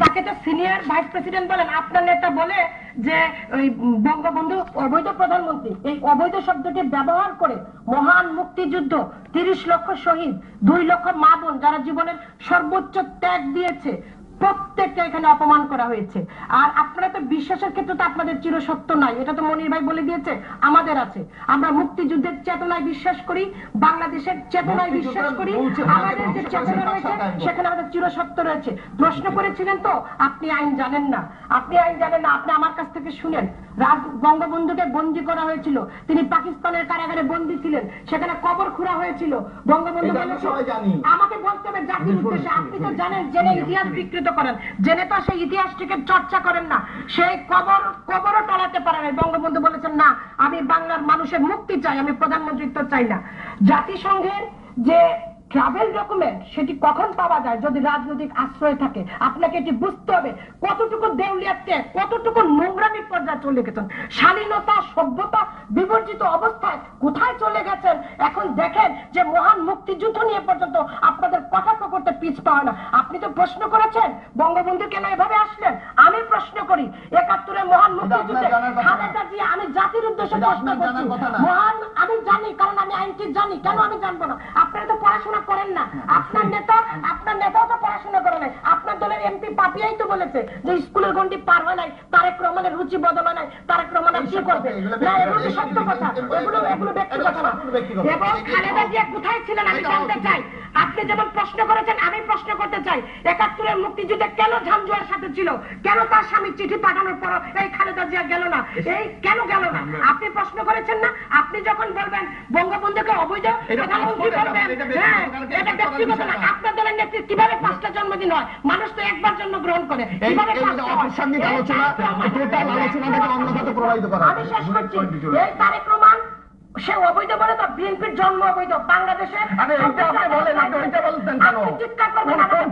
তাকে তো senior vice president বলেন। আপনার নেতা বলে যে, ওই বঙ্গবন্ধু অবৈধ প্রধানমন্ত্রী। এই অবৈধ শব্দটি ব্যবহার করে মহান মুক্তিযুদ্ধ, তিরিশ লক্ষ শহীদ, দুই লক্ষ মা বোন যারা জীবনের সর্বোচ্চ ত্যাগ দিয়েছে প্রত্যেককে এখানে অপমান করা হয়েছে। আর আপনারা তো বিশ্বাসের ক্ষেত্রে তো আপনাদের চিরসত্য নাই এটা তো মনির ভাই বলে দিয়েছে আমাদের আছে। আমরা মুক্তিযুদ্ধের চেতনায় বিশ্বাস করি বাংলাদেশের চেতনায় বিশ্বাস করি আমাদের যে চেতনা রয়েছে সেখানে আমাদের চিরসত্য রয়েছে। প্রশ্ন করেছিলেন তো আপনি আইন জানেন না। আপনি আইন জানেন না আপনি আমার কাছ থেকে শুনেন। বঙ্গবন্ধুকে বন্দী করা হয়েছিল। তিনি পাকিস্তানের কারাগারে বন্দী ছিলেন। সেখানে কবর খুঁড়া হয়েছিল। বঙ্গবন্ধু। আমাকে বলতে হবে জাতির উদ্দেশ্যে। আপনি তো জানেন জেনে ইতিহাস বিকৃত করেন। জেনে তো সেই ইতিহাসটিকে চর্চা করেন না। সেই কবর কবরও টলাতে পারেন না। বঙ্গবন্ধু বলেছেন না আমি বাংলার মানুষের মুক্তি চাই আমি প্রধানমন্ত্রিত্ব চাই না। জাতিসংঘের যে ট্রাভেল ডকুমেন্ট সেটি কখন পাওয়া যায় যদি রাজনৈতিক আশ্রয় থাকে? আপনাকে এটি বুঝতে হবে। কতটুকু দেউলিয়াতে কতটুকু নোংরামির পর্যায়ে চলে গেছেন। শালীনতা সভ্যতা বিবর্জিত অবস্থায় কোথায় চলে গেছেন? এখন দেখেন যে মহান মুক্তিযুদ্ধ নিয়ে পর্যন্ত আপনাদের কটাক্ষ করতে পিছ পাওয়া না। আপনি তো প্রশ্ন করেছেন বঙ্গবন্ধু কেন এভাবে আসলেন? আমি প্রশ্ন করি একাত্তরে মহান মুক্তিযুদ্ধে কথা। খালেদা জিয়া আমি জাতির উদ্দেশ্যে প্রশ্ন করছি। মহান আমি জানি কারণ আমি আইনটি জানি। কেন আমি জানব না? আপনারা তো পড়াশোনা করেন না। আপনার নেতা আপনার নেতাও তো পড়াশোনা করে নাই। এমপি পাপিয়াই তো বলেছে যে স্কুলের গন্ডি পার হয় নাই তারেক রহমানের রুচি বদল হয় নাই তারেক রহমান কি করবে? না এগুলো সত্য কথা এগুলো- এগুলো ব্যক্তিগত না। এবং খালেদা জিয়া কোথায় ছিলেন? আমি জানতে চাই। আপনি যেমন প্রশ্ন করেছেন আমি প্রশ্ন করতে চাই। একাত্তরের মুক্তিযুদ্ধে কেন ঝামজুয়ার সাথে ছিল? কেন তার স্বামী চিঠি পাঠানোর পর এই খালেদা জিয়া গেল না? এই কেন গেল না? আপনি প্রশ্ন করেছেন না? আপনি যখন বলবেন বঙ্গবন্ধুকে অবৈধ প্রধানমন্ত্রী বলবেন হ্যাঁ এটা ব্যক্তিগত না। আপনার দলের নেত্রী কীভাবে পাঁচটা জন্মদিন হয়? মানুষ তো একবার জন্য গ্রহণ করে। কীভাবে এই পাঁচটা? অপ্রাসঙ্গিক আলোচনা টোটাল রহমান- অন্য খাতে প্রবাহিত করা। আমি শেষ করছি। এই তারেক রহমান সে অবৈধ বলে তো বিএনপির জন্ম অবৈধ। বাংলাদেশে আরে আপনি বলেন আপনি ওইটা বলতেন কেন? চিৎকার করবেন দেখাবেন।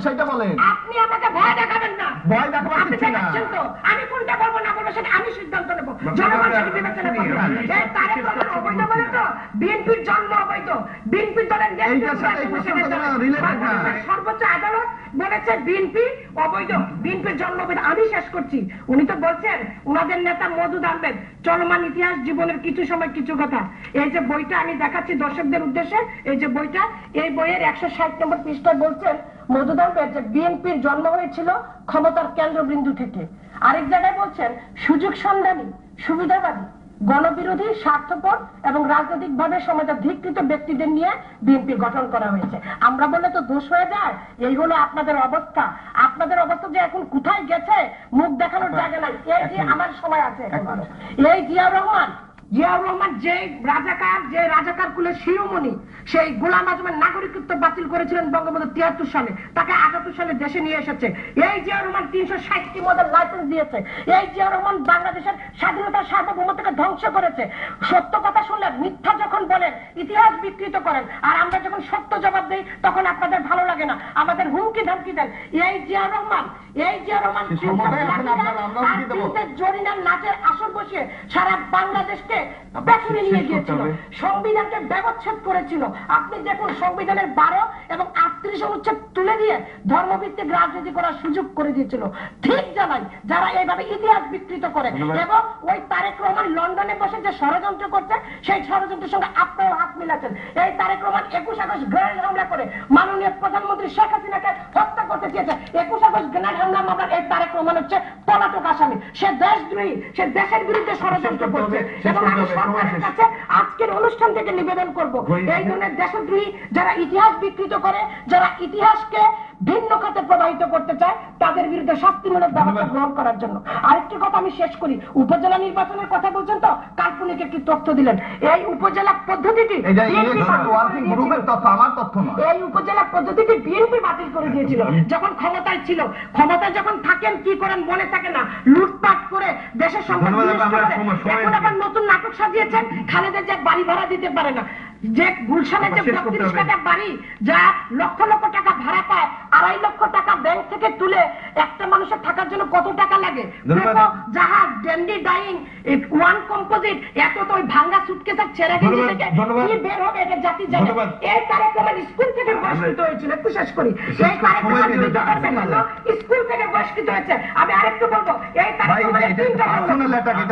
সেটা বলেন। আপনি আমাকে ভয় দেখাবেন না। ভয় দেখাবার কিছু না। দেখাচ্ছেন তো আমি কোনটা বলব না বলব সেটা আমি সিদ্ধান্ত নেব জনগণ সেটা বিবেচনা করবে এই তারেক রহমান অবৈধ বলে তো বিএনপির জন্ম অবৈধ বিএনপির দলের না। সর্বোচ্চ আদালত বলেছে বিএনপি অবৈধ। বিএনপির জন্ম অবৈধ আমি শেষ করছি। উনি তো বলছেন উনাদের নেতা মজুদ আহমেদ চলমান ইতিহাস জীবনের কিছু সময় কিছু কথা। এই যে বইটা আমি দেখাচ্ছি দর্শকদের উদ্দেশ্যে এই যে বইটা এই বইয়ের একশো ষাট নম্বর পৃষ্ঠায় বলছেন মজুদ আহমেদ যে বিএনপির জন্ম হয়েছিল ক্ষমতার কেন্দ্রবিন্দু থেকে। আরেক জায়গায় বলছেন সুযোগ সন্ধানী সুবিধাবাদী। গণবিরোধী স্বার্থপর এবং রাজনৈতিকভাবে সমাজে ধিকৃত ব্যক্তিদের নিয়ে বিএনপি গঠন করা হয়েছে। আমরা বললে তো দোষ হয়ে যায় এই হলো আপনাদের অবস্থা। আপনাদের অবস্থা যে এখন কোথায় গেছে মুখ দেখানোর জায়গা নাই। এই যে আমার সময় আছে। এই জিয়া রহমান জিয়াউর রহমান যে রাজাকার যে রাজাকার কুলের শিরোমণি সেই গোলাম আজমের নাগরিকত্ব বাতিল করেছিলেন বঙ্গবন্ধু তিয়াত্তর সালে। তাকে আটাত্তর সালে দেশে নিয়ে এসেছে। এই জিয়াউর রহমান তিনশো ষাটটি মডেল লাইসেন্স দিয়েছে। এই জিয়াউর রহমান বাংলাদেশের স্বাধীনতা সার্বভৌমত্বকে ধ্বংস করেছে। সত্য কথা শুনলেন মিথ্যা যখন বলেন ইতিহাস বিকৃত করেন আর আমরা যখন সত্য জবাব দিই তখন আপনাদের ভালো লাগে না। আমাদের হুমকি ধমকি দেন। এই জিয়াউর রহমান এই জিয়াউর রহমান জরিনার নাচের আসর বসিয়ে সারা বাংলাদেশকে পেছনে নিয়ে গিয়েছিল। সংবিধানকে ব্যবচ্ছেদ করেছিল। আপনি দেখুন সংবিধানের বারো এবং আটত্রিশ অনুচ্ছেদ তুলে দিয়ে ধর্মভিত্তিক রাজনীতি করার সুযোগ করে দিয়েছিল। ঠিক জানাই যারা এইভাবে ইতিহাস বিকৃত করে এবং ওই তারেক রহমান লন্ডনে বসে যে ষড়যন্ত্র করছে সেই ষড়যন্ত্রের সঙ্গে আপনারাও হাত মিলাচ্ছেন। এই তারেক রহমান একুশ আগস্ট গ্রেনেড হামলা করে মাননীয় প্রধানমন্ত্রী শেখ হাসিনাকে হত্যা করতে চেয়েছে। একুশ আগস্ট গ্রেনেড হামলা মামলার এই তারেক রহমান হচ্ছে পলাতক আসামি। সে দেশদ্রোহী সে দেশের বিরুদ্ধে ষড়যন্ত্র করছে এবং আজকের অনুষ্ঠান থেকে নিবেদন করব। এই জন্য দেশদ্রোহী যারা ইতিহাস বিকৃত করে যারা ইতিহাসকে ভিন্ন খাতে প্রবাহিত করতে চায় তাদের বিরুদ্ধে শাস্তিমূলক ব্যবস্থা গ্রহণ করার জন্য। আরেকটি কথা আমি শেষ করি। উপজেলা নির্বাচনের কথা বলছেন তো? কাল্পনিক একটি তথ্য দিলেন। এই উপজেলা পদ্ধতিটি এই উপজেলা পদ্ধতিটি বিএনপি বাতিল করে দিয়েছিল। যখন ক্ষমতায় ছিল। ক্ষমতায় যখন থাকেন কি করেন মনে থাকে না। লুটপাট করে দেশের সম্পদ এখন আবার নতুন নাটক সাজিয়েছেন। খালেদের যে বাড়ি ভাড়া দিতে পারে না। যে গুলশানের যে বত্রিশ। টাকা বাড়ি যা লক্ষ লক্ষ টাকা ভাড়া পায় আড়াই লক্ষ টাকা ব্যাংক থেকে তুলে একটা মানুষের থাকার জন্য কত টাকা জাহাজ ড্যান্ডি ডাইং ওয়ান কম্পোজিট এত তো ওই ভাঙ্গা ছেঁড়া গেঞ্জি থেকে কি বের হবে এটা জাতি জানে। এই স্কুল থেকে বহিষ্কৃত হয়েছিল। একটু শেষ করি। এই স্কুল থেকে বহিষ্কৃত হয়েছে। আমি আরেকটু বলব এই তিনটা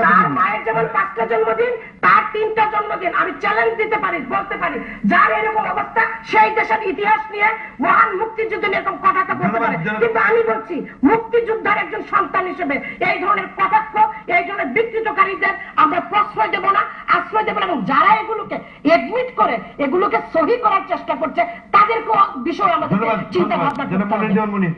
তার মায়ের যেমন পাঁচটা জন্মদিন তার তিনটা জন্মদিন। আমি চ্যালেঞ্জ দিতে পারি বলতে পারি। যার এরকম অবস্থা সেই দেশের ইতিহাস নিয়ে মহান মুক্তিযুদ্ধ নিয়ে এরকম কথাটা বলতে পারে। কিন্তু আমি বলছি মুক্তিযোদ্ধার একজন সন্তান হিসেবে এই ধরনের কটাক্ষ এই ধরনের বিকৃতকারীদের আমরা প্রশ্রয় দেব না আশ্রয় দেব না এবং যারা এগুলোকে এডমিট করে এগুলোকে সহি করার চেষ্টা করছে তাদেরকেও বিষয় আমাদের চিন্তা ভাবনা